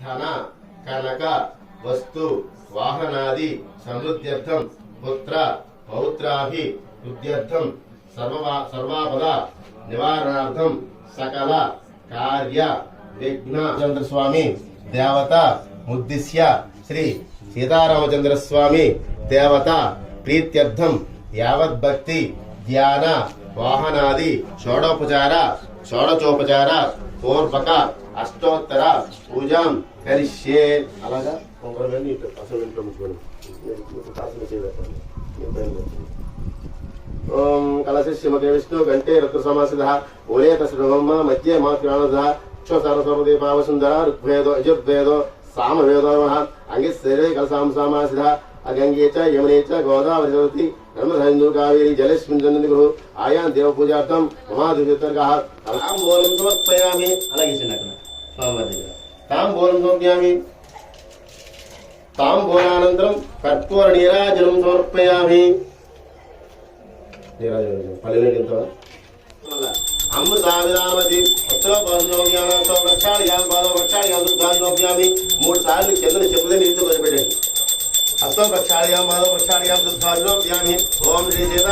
ధన కనక వస్తు వాహనాది సమృద్ధ్యర్థం పుత్ర పౌత్రాభి వృద్ధ్యర్థం సర్వాపద నివారణార్థం సకల కార్య విఘ్న స్వామి దేవత ఉద్దిశ్య శ్రీ సీతారామచంద్ర స్వామి దేవత ప్రీత్యర్థం యావద్భక్తి ధ్యాన వాహనాది షోడోపచార షోడచోపచార పూర్వక అష్టోత్తర పూజాం కరిష్యే. అలాగా? కొందరు వెళ్ళి అసలు ఇంట్లో ఓం కలశిమకే విష్ణు గంటే రత్న సమాసిద ఓలేత శ్రవమ్మ మధ్య మాతృణద క్షోసర్వదీపావసుందర ఋగ్వేదో యజుర్వేదో సామవేదో అంగి శరీరే కలసాం సమాసిద యమునే చ గోదావరి సరస్వతి నర్మధందు కావేరి జనంది గృహ ఆయాన్ దేవ పూజార్థం అలాగే దగ్గర. తాంబూలం సమర్పయామి. తాంబూలానంతరం కర్పూర నీరాజనం సమర్పయామి. నీరాజనం ఉత్తరపాదోగ్యామి మూడు సార్లు చెప్పుదని నీటితో వదిలిపెట్టండి హస్తం ప్రక్షాళయాం మాధవ ప్రక్షాళయాం దుర్భాగ్యోగ్యామి ఓం శ్రీ సీత